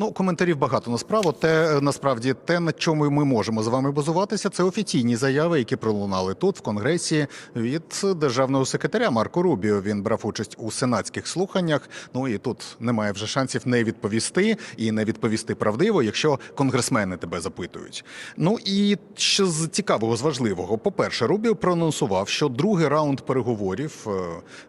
Ну, коментарів багато насправді. Те насправді те, на чому ми можемо з вами базуватися, це офіційні заяви, які пролунали тут в конгресі від державного секретаря Марко Рубіо. Він брав участь у сенатських слуханнях. Ну і тут немає вже шансів не відповісти і не відповісти правдиво, якщо конгресмени тебе запитують. Ну і що з цікавого, з важливого, по-перше, Рубіо проанонсував, що другий раунд переговорів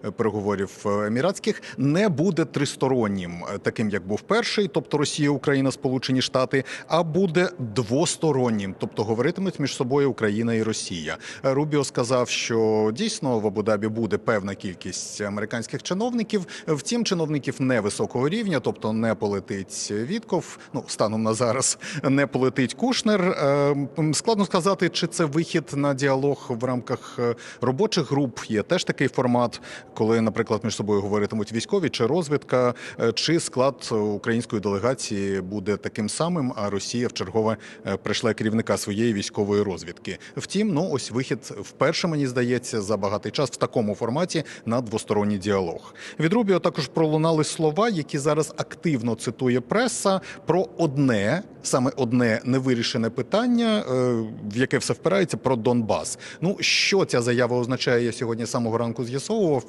е, переговорів е, еміратських не буде тристороннім, е, таким як був перший, тобто Росія, Україна, Сполучені Штати, а буде двостороннім, тобто говоритимуть між собою Україна і Росія. Рубіо сказав, що дійсно в Абу-Дабі буде певна кількість американських чиновників. Втім, чиновників невисокого рівня, тобто не полетить Вітков. Ну станом на зараз не полетить Кушнер. Е, Складно сказати, чи це вихід на діалог в рамках е, робочих груп. Є теж такий формат, коли, наприклад, між собою говоритимуть військові чи розвідка, е, чи склад української делегації буде таким самим, а Росія в чергове е, прийшла керівника своєї військової розвідки. Втім, ну ось вихід вперше мені здається за багатий час в такому форматі на двосторонній діалог. Від Рубіо також пролунали слова, які зараз активно цитує преса про одне, саме одне невирішене питання, е, в яке все впирається про Донбас. Ну що ця заява означає? Я сьогодні самого ранку з'ясовував.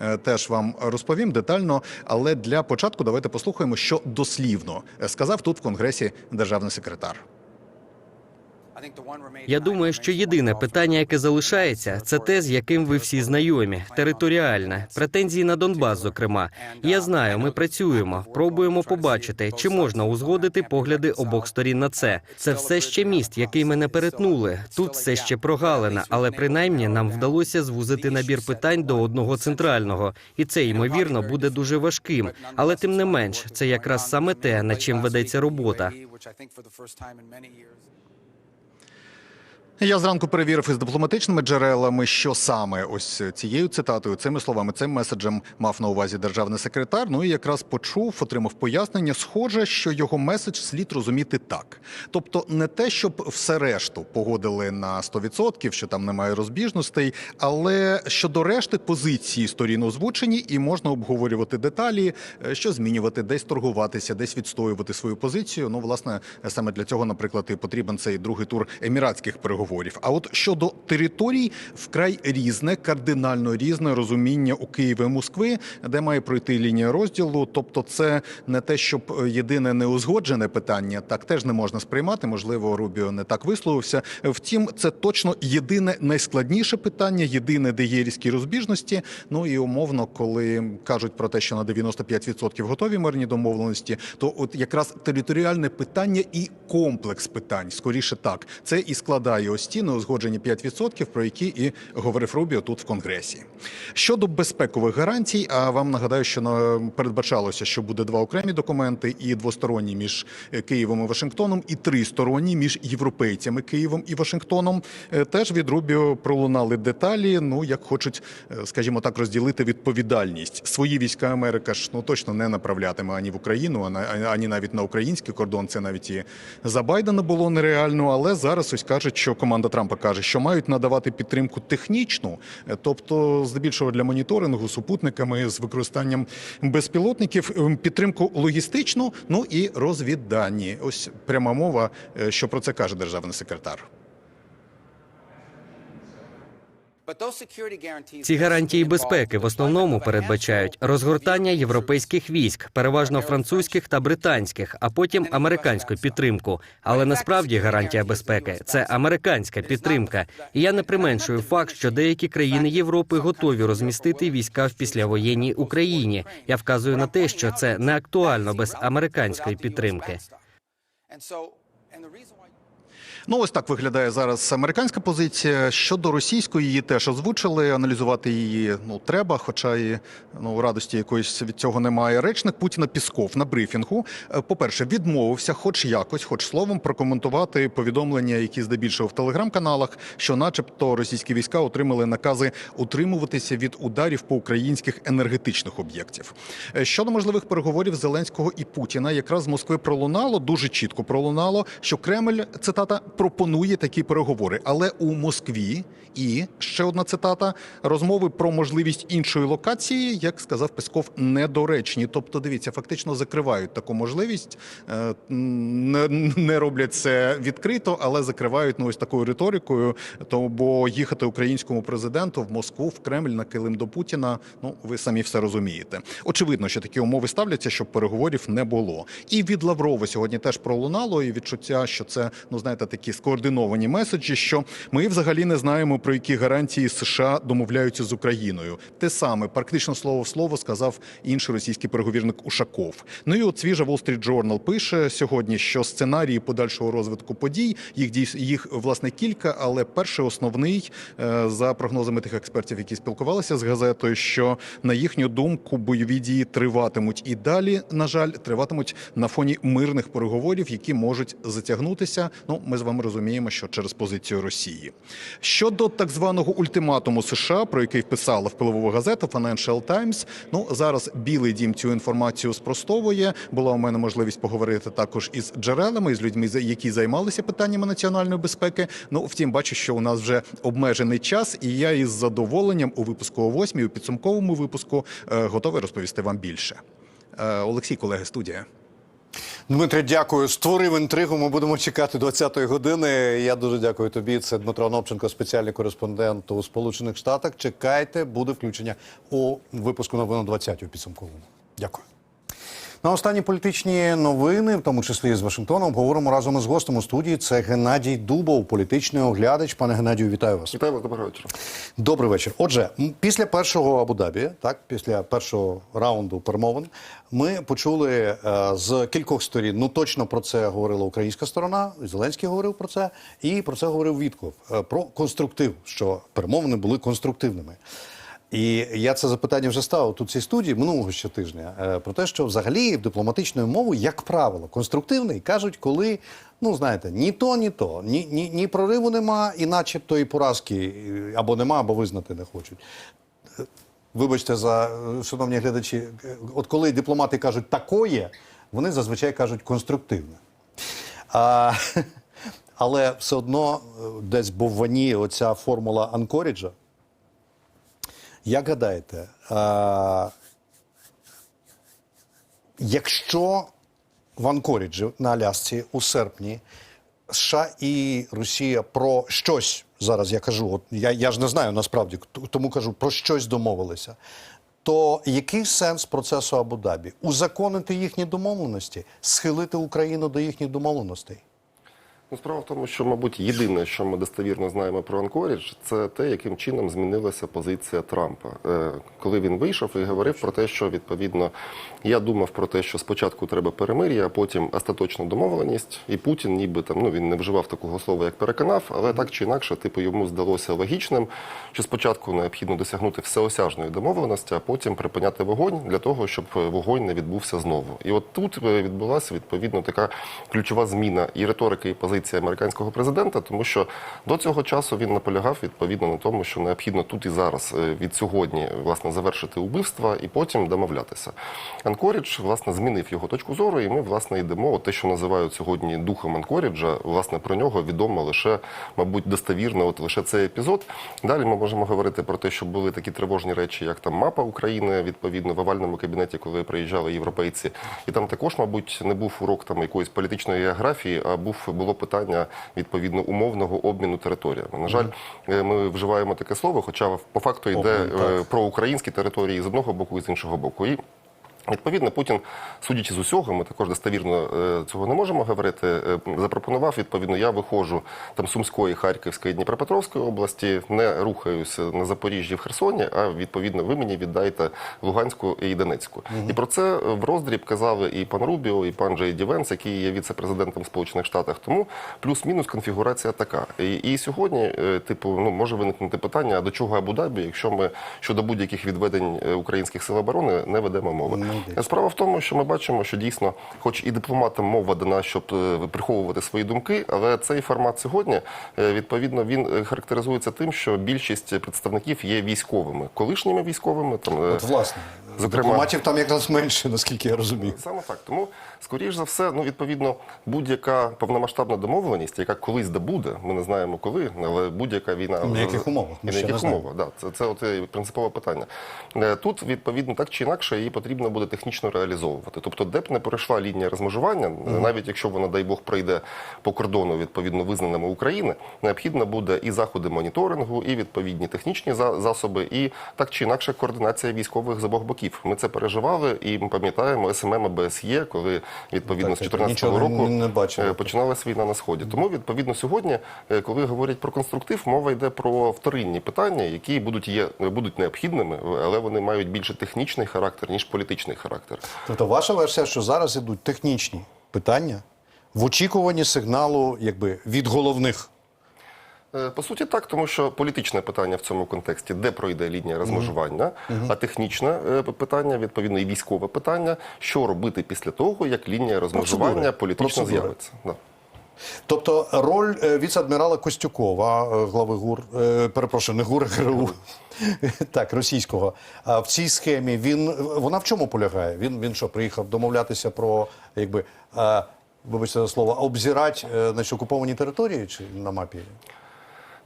Е, Теж вам розповім детально. Але для початку давайте послухаємо, що дослівно е, сказав тут в конгресі державний секретар. Я думаю, що єдине питання, яке залишається, це те, з яким ви всі знайомі, територіальне, претензії на Донбас, зокрема. Я знаю, ми працюємо, пробуємо побачити, чи можна узгодити погляди обох сторін на це. Це все ще міст, який ми не перетнули. Тут все ще прогалина, але принаймні нам вдалося звузити набір питань до одного центрального, і це ймовірно буде дуже важким. Але тим не менш, це якраз саме те, над чим ведеться робота. Я зранку перевірив із дипломатичними джерелами, що саме ось цією цитатою, цими словами, цим меседжем мав на увазі державний секретар. Ну і якраз почув, отримав пояснення. Схоже, що його меседж слід розуміти так. Тобто, не те, щоб все решту погодили на 100%, що там немає розбіжностей, але щодо решти позиції сторін озвучені, і можна обговорювати деталі, е, що змінювати, десь торгуватися, десь відстоювати свою позицію. Ну, власне, саме для цього, наприклад, і потрібен цей другий тур еміратських переговорів. А от щодо територій, вкрай різне, кардинально різне розуміння у Києві і Москви, де має пройти лінія розділу. Тобто, це не те, щоб е, єдине неузгоджене питання, так теж не можна сприймати. Можливо, Рубіо не так висловився. Втім, це точно єдине найскладніше питання, єдине, де є різкі розбіжності. Ну і умовно, коли кажуть про те, що на 95% готові мирні домовленості, то от якраз територіальне питання і комплекс питань, скоріше так, це і складає ось ті неузгоджені 5%, про які і говорив Рубіо тут в Конгресі. Щодо безпекових гарантій, а вам нагадаю, що передбачалося, що буде два окремі документи, і двосторонні між е, Києвом і Вашингтоном, і тристоронні між європейцями Києвом і Вашингтоном. Е, Теж від Рубіо пролунали деталі. Ну як хочуть, е, скажімо так, розділити відповідальність. Свої війська Америка ж ну точно не направлятиме ані в Україну, ані навіть на український кордон. Це навіть і за Байдена було нереально. Але зараз ось кажуть, що команда Трампа каже, що мають надавати підтримку технічну, е, тобто здебільшого для моніторингу супутниками з використанням безпілотників, ем, підтримку логістичну, ну і розвіддані. Ось пряма мова, е, що про це каже державний секретар. Ці гарантії безпеки в основному передбачають розгортання європейських військ, переважно французьких та британських, а потім американську підтримку. Але насправді гарантія безпеки це американська підтримка. І я не применшую факт, що деякі країни Європи готові розмістити війська в післявоєнній Україні. Я вказую на те, що це не актуально без американської підтримки. Ну, ось так виглядає зараз американська позиція. Щодо російської, її теж озвучили. Аналізувати її ну треба, хоча і ну радості якоїсь від цього немає. Речник Путіна Пісков на брифінгу, е, по-перше, відмовився, хоч якось, хоч словом, прокоментувати повідомлення, які здебільшого в телеграм-каналах, що, начебто, російські війська отримали накази утримуватися від ударів по українських енергетичних об'єктів. Е, Щодо можливих переговорів Зеленського і Путіна, якраз з Москви пролунало дуже чітко пролунало, що Кремль цитата пропонує такі переговори. Але у Москві і ще одна цитата: розмови про можливість іншої локації, як сказав Песков, недоречні. Тобто, дивіться, фактично закривають таку можливість, Е, не, не роблять це відкрито, але закривають ну ось такою риторикою. То їхати українському президенту в Москву, в Кремль на килим до Путіна. Ну ви самі все розумієте. Очевидно, що такі умови ставляться, щоб переговорів не було. І від Лаврова сьогодні теж пролунало і відчуття, що це ну знаєте такі скоординовані меседжі. Що ми взагалі не знаємо про які гарантії США домовляються з Україною. Те саме практично слово в слово сказав інший російський переговірник Ушаков. Ну і от свіжа Wall Street Journal пише сьогодні, що сценарії подальшого розвитку подій їх їх власне кілька, але перший основний е, за прогнозами тих експертів, які спілкувалися з газетою, що на їхню думку бойові дії триватимуть і далі, на жаль, триватимуть на фоні мирних переговорів, які можуть затягнутися. Ну, ми з вами розуміємо, що через позицію Росії. Щодо так званого ультиматуму США, про який вписала впливова газета Financial Times, ну зараз Білий Дім цю інформацію спростовує. Була у мене можливість поговорити також із джерелами, з людьми, які займалися питаннями національної безпеки. Ну втім, бачу, що у нас вже обмежений час, і я із задоволенням у випуску о 8, у підсумковому випуску е, готовий розповісти вам більше. Е, Олексій, колеги, студія. Дмитре, дякую. Створив інтригу. Ми будемо чекати 20-ї години. Я дуже дякую тобі. Це Дмитро Новченко, спеціальний кореспондент у Сполучених Штатах. Чекайте, буде включення у випуску новин о 20-й у підсумковому. Дякую. На останні політичні новини, в тому числі з Вашингтоном, говоримо разом із гостем у студії. Це Геннадій Дубов, політичний оглядач. Пане Геннадію, вітаю вас. Вітаю вас, доброго вечора. Добрий вечір. Отже, після першого Абу-Дабі, так, після першого раунду перемовин, ми почули е, з кількох сторін. Ну точно про це говорила українська сторона. Зеленський говорив про це, і про це говорив Вітков. е, про конструктив, що перемовини були конструктивними. І я це запитання вже ставив тут в цій студії минулого ще тижня е, про те, що взагалі дипломатичною мовою, як правило, конструктивний кажуть, коли ну знаєте, ні то, ні то, ні, ні, ні прориву нема, і начебто і поразки або нема, або визнати не хочуть. Е, Вибачте за е, шановні глядачі, от коли дипломати кажуть такое, вони зазвичай кажуть конструктивне. А, але все одно десь був в вані оця формула Анкоріджа. Як гадаєте, а, якщо в Анкоріджі на Алясці у серпні США і Росія про щось зараз я кажу, от я, я ж не знаю насправді, тому кажу про щось домовилися. То який сенс процесу Абу-Дабі? Узаконити їхні домовленості, схилити Україну до їхніх домовленостей? Ну, справа в тому, що, мабуть, єдине, що ми достовірно знаємо про Анкорідж, це те, яким чином змінилася позиція Трампа. Е, Коли він вийшов і говорив про те, що відповідно я думав про те, що спочатку треба перемир'я, а потім остаточна домовленість, і Путін, ніби там ну він не вживав такого слова, як переконав, але так чи інакше, типу, йому здалося логічним, що спочатку необхідно досягнути всеосяжної домовленості, а потім припиняти вогонь для того, щоб вогонь не відбувся знову. І от тут е, відбулася відповідно така ключова зміна і риторики, і позиції американського президента, тому що до цього часу він наполягав відповідно на тому, що необхідно тут і зараз е, від сьогодні власне завершити убивства і потім домовлятися. Анкорідж власне змінив його точку зору, і ми власне йдемо. От те, що називають сьогодні духом Анкоріджа, власне про нього відомо лише, мабуть, достовірно, от лише цей епізод. Далі ми можемо говорити про те, що були такі тривожні речі, як там мапа України, відповідно в овальному кабінеті, коли приїжджали європейці, і там також, мабуть, не був урок там якоїсь політичної географії, а був було питання відповідно умовного обміну територіями. На жаль, е, ми вживаємо таке слово, хоча по факту йде Обмін, так. е, про українські території з одного боку і з іншого боку. І Відповідно, Путін, судячи з усього, ми також достовірно е, цього не можемо говорити. е, Запропонував відповідно, я виходжу там Сумської, Харківської, Дніпропетровської області, не рухаюся на Запоріжжі в Херсоні. А відповідно, ви мені віддаєте Луганську і Донецьку. І про це в роздріб казали і пан Рубіо, і пан Джей Дівенс, який є віце-президентом Сполучених Штатів. Тому плюс-мінус конфігурація така. І, і сьогодні, е, типу, ну може виникнути питання: а до чого Абу-Дабі, якщо ми щодо будь-яких відведень українських сил оборони не ведемо мови. Ну. Справа в тому, що ми бачимо, що дійсно, хоч і дипломатам мова дана, щоб е, приховувати свої думки, але цей формат сьогодні е, відповідно він е, характеризується тим, що більшість представників є військовими, колишніми військовими. Там От власне, Зокрема, Дипломатів там якраз менше, наскільки я розумію. Саме так. Тому, скоріш за все, ну відповідно, будь-яка повномасштабна домовленість, яка колись де буде, ми не знаємо коли, але будь-яка війна На яких умовах? На яких умовах? Да, це, це от принципове питання. Тут, відповідно, так чи інакше, її потрібно буде технічно реалізовувати. Тобто, де б не перейшла лінія розмежування, навіть якщо вона, дай Бог, пройде по кордону, відповідно визнаними України, необхідно буде і заходи моніторингу, і відповідні технічні за- засоби, і так чи інакше координація військових з обох боків. Ми це переживали, і ми пам'ятаємо СММ БСЄ, коли відповідно Так, з так, 14 нічого року не- е, війна на сході. Тому відповідно сьогодні, е, коли говорять про конструктив, мова йде про вторинні питання, які будуть є будуть необхідними, але вони мають більше технічний характер ніж політичний характер. Тобто ваша версія, що зараз ідуть технічні питання в очікуванні сигналу якби, від головних. Е, По суті, так, тому що політичне питання в цьому контексті, де пройде лінія розмежування, а технічне е, питання, відповідно, і військове питання, що робити після того, як лінія розмежування Процедури. політично Процедури. з'явиться. Да. Тобто роль е, віце-адмірала Костюкова, е, глави ГУР, е, перепрошую, не ГУР, ГРУ, так, російського, а в цій схемі він, вона в чому полягає? Він, він що, приїхав домовлятися про, якби, вибачте за слово, обзирати на окуповані території чи на мапі?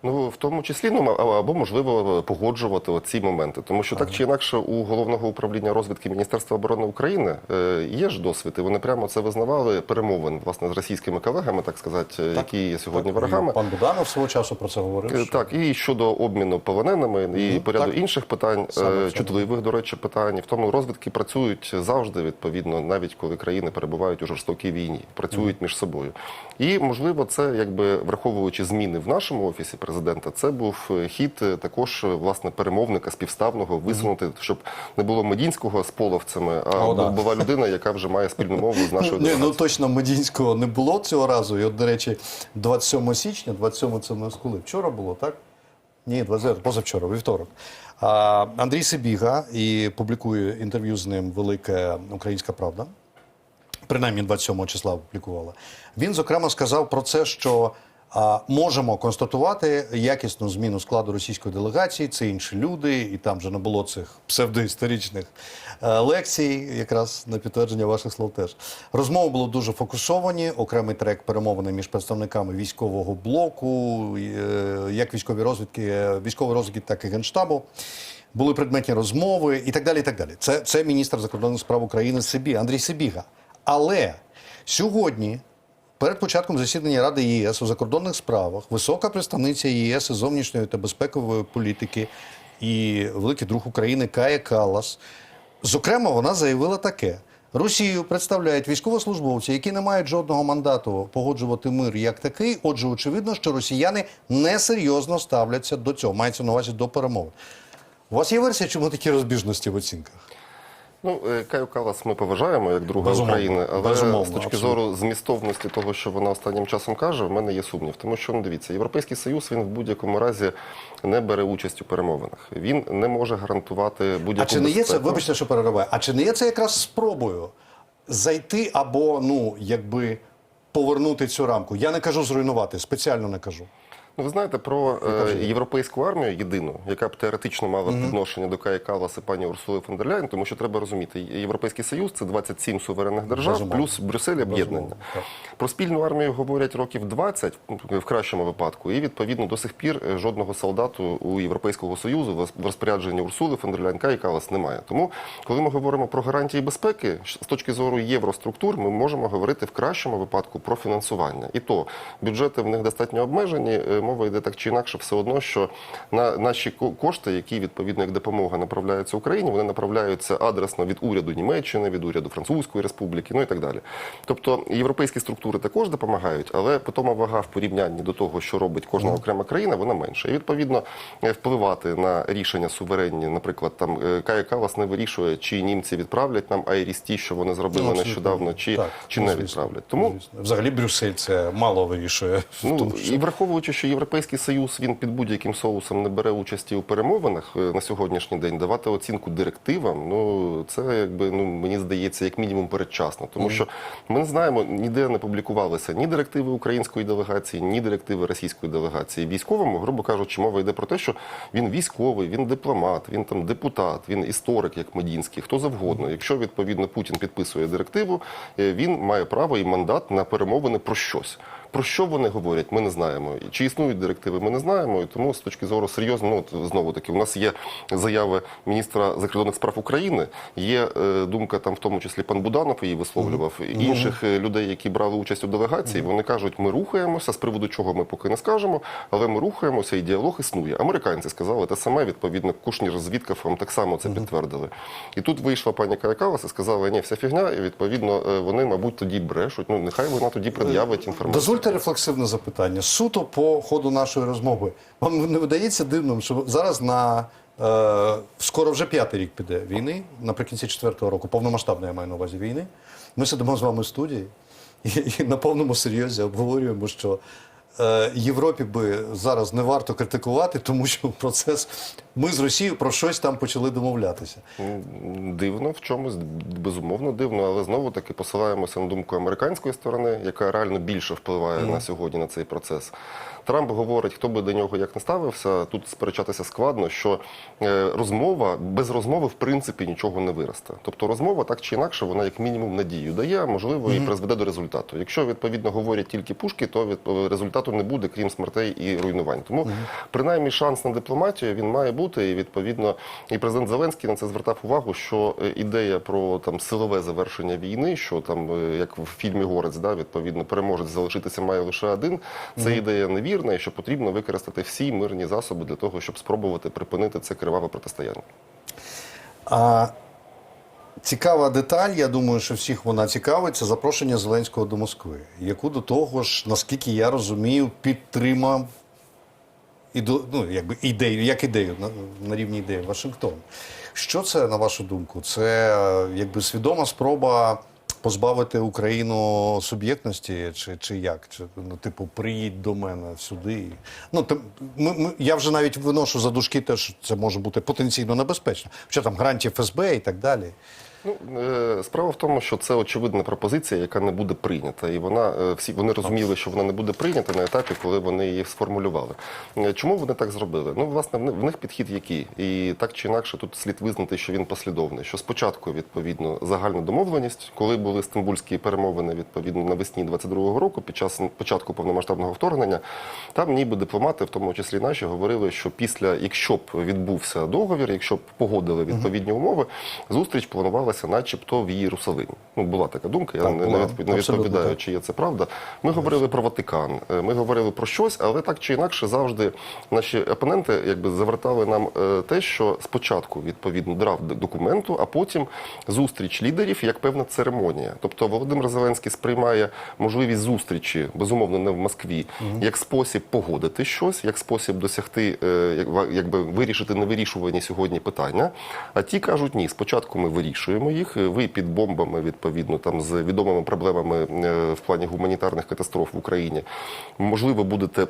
Ну, в тому числі, ну або можливо погоджувати ці моменти, тому що так чи інакше у головного управління розвідки Міністерства оборони України е, є ж досвід, і вони прямо це визнавали перемовин власне з російськими колегами, так сказати, які є сьогодні Так, ворогами. і Пан Буданов свого часу про це говорив. Е, що- Так, і щодо обміну полоненими, і по ряду так. інших питань, Саме е, чутливих, до речі, питань. В тому розвідки працюють завжди, відповідно, навіть коли країни перебувають у жорстокій війні, працюють між собою. І можливо, це якби враховуючи зміни в нашому офісі президента, це був е, хід е, також е, власне перемовника співставного висунути, щоб не було медінського з половцями, а О, да. була людина, яка вже має спільну мову з нашою Ні, ну точно Медінського не було цього разу. І от, до речі, 27 січня, 27 це нас коли? Вчора було, так? Ні, 20, позавчора, вівторок. А, Андрій Сибіга і публікує інтерв'ю з ним Велика Українська Правда. Принаймні 27 числа опублікувала. Він, зокрема, сказав про це, що можемо констатувати якісну зміну складу російської делегації. Це інші люди, і там вже не було цих псевдоісторичних е, лекцій, якраз на підтвердження ваших слов теж. Розмови були дуже фокусовані. Окремий трек перемовини між представниками військового блоку, е, як військові розвідки, е, військової розвідки, так і генштабу. Були предметні розмови і так далі. І так далі. Це, це міністр закордонних справ України Сибі, Андрій Сибіга. Але сьогодні, перед початком засідання Ради ЄС у закордонних справах, висока представниця ЄС зовнішньої та безпекової політики і великий друг України Кая Калас. Зокрема, вона заявила таке. Росію представляють військовослужбовці, які не мають жодного мандату погоджувати мир як такий. Отже, очевидно, що росіяни несерйозно ставляться до цього. Мається на увазі до перемови. У вас є версія, чому такі розбіжності в оцінках? Ну, е, Каю Калас ми поважаємо як друга Безумовно, України, але безумовно, з точки абсолютно. зору змістовності того, що вона останнім часом каже, в мене є сумнів. Тому що ну, дивіться, Європейський Союз він в будь-якому разі не бере участь у перемовинах. Він не може гарантувати будь-яку А чи не є це, вибачте, що перериваю, а чи не є це якраз спробою зайти або, ну, якби повернути цю рамку? Я не кажу зруйнувати, спеціально не кажу. Ну, ви знаєте про е, європейську армію єдину, яка б теоретично мала відношення до Кая Калас і пані Урсули фон дер Ляйн, тому що треба розуміти, Європейський Союз це 27 суверенних держав, Безумовно. плюс Брюссель об'єднання. Про спільну армію говорять років 20, в кращому випадку, і відповідно до сих пір е, жодного солдату у Європейського Союзу в розпорядженні Урсули фон дер Ляйн Кая Калас немає. Тому, коли ми говоримо про гарантії безпеки, з точки зору євроструктур, ми можемо говорити в кращому випадку про фінансування. І то бюджети в них достатньо обмежені. Е, Мова йде так чи інакше, все одно, що на наші кошти, які відповідно як допомога направляються Україні, вони направляються адресно від уряду Німеччини, від уряду Французької Республіки, ну і так далі. Тобто європейські структури також допомагають, але питома вага в порівнянні до того, що робить кожна окрема країна, вона менша. І відповідно е, впливати на рішення суверенні, наприклад, там е, Кая Калас не вирішує, чи німці відправлять нам айрісті, що вони зробили Ну, нещодавно, чи, Так, чи ну, не відправлять. Тому. Взагалі Брюссель це мало вирішує. Ну тому, що- і враховуючи, що Європейський Союз він під будь-яким соусом не бере участі у перемовинах е, на сьогоднішній день, давати оцінку директивам, ну це якби ну мені здається, як мінімум передчасно, тому що ми не знаємо, ніде не публікувалися ні директиви української делегації, ні директиви російської делегації. Військовому, грубо кажучи, мова йде про те, що він військовий, він дипломат, він там депутат, він історик, як Медінський, хто завгодно. Якщо відповідно Путін підписує директиву, е, він має право і мандат на перемовини про щось. Про що вони говорять, ми не знаємо. Чи існують директиви, ми не знаємо. І тому з точки зору серйозно, ну знову таки, у нас є заяви міністра закордонних справ України. Є е, думка там, в тому числі пан Буданов її висловлював. Інших е, людей, які брали участь у делегації, вони кажуть, ми рухаємося, з приводу чого ми поки не скажемо, але ми рухаємося, і діалог існує. Американці сказали те саме. Відповідно, Кушнір з Віткафом так само це підтвердили. І тут вийшла пані Каякалас і сказала, ні, вся фігня, і відповідно е, вони, мабуть, тоді брешуть. Ну нехай вона тоді пред'явить інформацію. Дозвольте рефлексивне запитання. Суто по ходу нашої розмови. Вам не видається дивним, що зараз на е, скоро вже п'ятий рік піде війни, наприкінці четвертого року, повномасштабної я маю на увазі війни. Ми сидимо з вами в студії і, і на повному серйозі обговорюємо, що Європі би зараз не варто критикувати, тому що процес ми з Росією про щось там почали домовлятися. Дивно в чомусь, безумовно дивно, але знову таки посилаємося на думку американської сторони, яка реально більше впливає на сьогодні на цей процес. Трамп говорить, хто би до нього як не ставився, тут сперечатися складно, що е, розмова без розмови в принципі нічого не виросте. Тобто розмова так чи інакше, вона як мінімум надію дає, а можливо і призведе до результату. Якщо відповідно говорять тільки пушки, то від результату не буде, крім смертей і руйнувань. Тому принаймні шанс на дипломатію він має бути. І відповідно, і президент Зеленський на це звертав увагу, що е, ідея про там силове завершення війни, що там е, як в фільмі Горець, да, відповідно, переможець залишитися має лише один. Це ідея невірна, і що потрібно використати всі мирні засоби для того, щоб спробувати припинити це криваве протистояння. А цікава деталь, я думаю, що всіх вона цікавить, це запрошення Зеленського до Москви, яку до того ж, наскільки я розумію, підтримав іду, ну, якби ідею, як ідею на, на рівні ідеї Вашингтон. Що це, на вашу думку? Це якби свідома спроба позбавити Україну суб'єктності, чи, чи як? Чи, ну, типу, приїдь до мене сюди. Ну, тим- ми, ми, я вже навіть виношу за дужки те, що це може бути потенційно небезпечно. Що там гарантії ФСБ і так далі. Ну, е, справа в тому, що це очевидна пропозиція, яка не буде прийнята. І вона е, всі вони розуміли, що вона не буде прийнята на етапі, коли вони її сформулювали. Е, Чому вони так зробили? Ну, власне, в них підхід який? І так чи інакше тут слід визнати, що він послідовний. Що спочатку, відповідно, загальна домовленість, коли були стамбульські перемовини відповідно навесні 22-го року, під час початку повномасштабного вторгнення, там ніби дипломати, в тому числі наші, говорили, що після, якщо б відбувся договір, якщо б погодили відповідні умови, зустріч планувалася, начебто, в Єрусалимі. Ну була така думка. Я Так, не, була. не відпов- не відповідаю, чи є це правда. Ми говорили про Ватикан, е, ми говорили про щось, але так чи інакше завжди наші опоненти якби завертали нам е, те, що спочатку відповідно драфт документу, а потім зустріч лідерів як певна церемонія. Тобто Володимир Зеленський сприймає можливість зустрічі, безумовно, не в Москві, як спосіб погодити щось, як спосіб досягти, е, як- якби вирішити невирішувані сьогодні питання. А ті кажуть, ні, спочатку ми вирішуємо їх. Ви під бомбами, відповідно, там з відомими проблемами е, в плані гуманітарних катастроф в Україні, можливо, будете.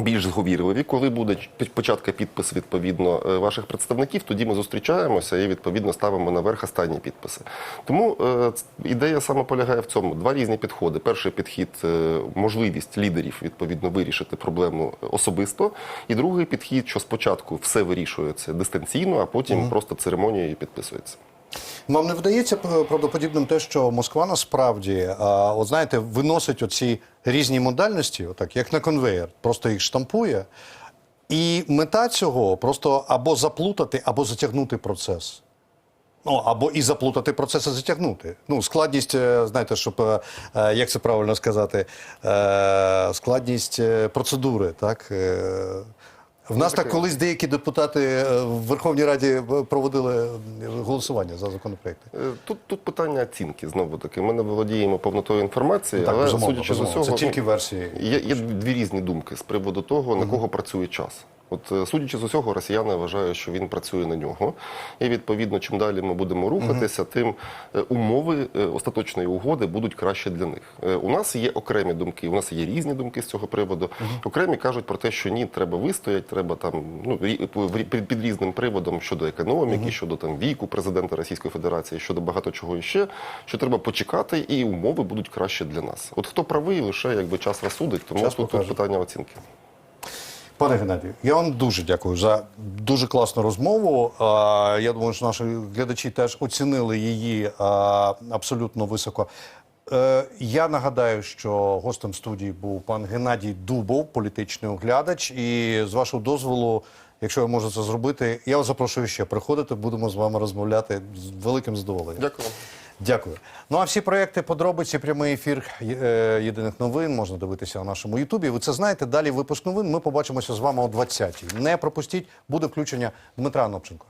Більш зговірливі, коли буде початка підпис відповідно е, ваших представників, тоді ми зустрічаємося і відповідно ставимо наверх останні підписи. Тому е, ідея саме полягає в цьому: два різні підходи. Перший підхід е, можливість лідерів відповідно вирішити проблему особисто, і другий підхід, що спочатку все вирішується дистанційно, а потім просто церемонією підписується. Вам не вдається правдоподібним те, що Москва насправді, а, от знаєте, виносить оці різні модальності, отак, як на конвейер, просто їх штампує. І мета цього просто або заплутати, або затягнути процес. Ну, або і заплутати процес, і затягнути. Ну, складність, е, знаєте, щоб, е, е, як це правильно сказати, е, складність е, процедури, так? В нас так колись деякі депутати е, в Верховній Раді е, проводили голосування за законопроекти. Е, Тут, тут питання оцінки знову таки. Ми не володіємо повнотою інформації, Так, але безумовно, судячи з усього, Це тільки ну, версії. Є, є дві різні думки з приводу того, на кого працює час. От е, судячи з усього, росіяни вважають, що він працює на нього. І відповідно, чим далі ми будемо рухатися, тим е, умови е, остаточної угоди будуть краще для них. У нас є окремі думки, у нас є різні думки з цього приводу. Окремі кажуть про те, що ні, треба вистояти, треба там ну під, під різним приводом щодо економіки, щодо там віку президента Російської Федерації, щодо багато чого іще, що треба почекати, і умови будуть краще для нас. От хто правий, лише якби час розсудить, тому Час тут, тут питання оцінки. Пане Геннадію, я вам дуже дякую за дуже класну розмову. Я думаю, що наші глядачі теж оцінили її абсолютно високо. Е, Я нагадаю, що гостем студії був пан Геннадій Дубов, політичний оглядач. І з вашого дозволу, якщо ви можете це зробити, я вас запрошую ще приходити. Будемо з вами розмовляти з великим задоволенням. Дякую. Дякую. Ну а всі проекти, подробиці, прямий ефір е, єдиних новин можна дивитися на нашому Ютубі. Ви це знаєте. Далі випуск новин. Ми побачимося з вами о 20-й. Не пропустіть, буде включення Дмитра Анопченко.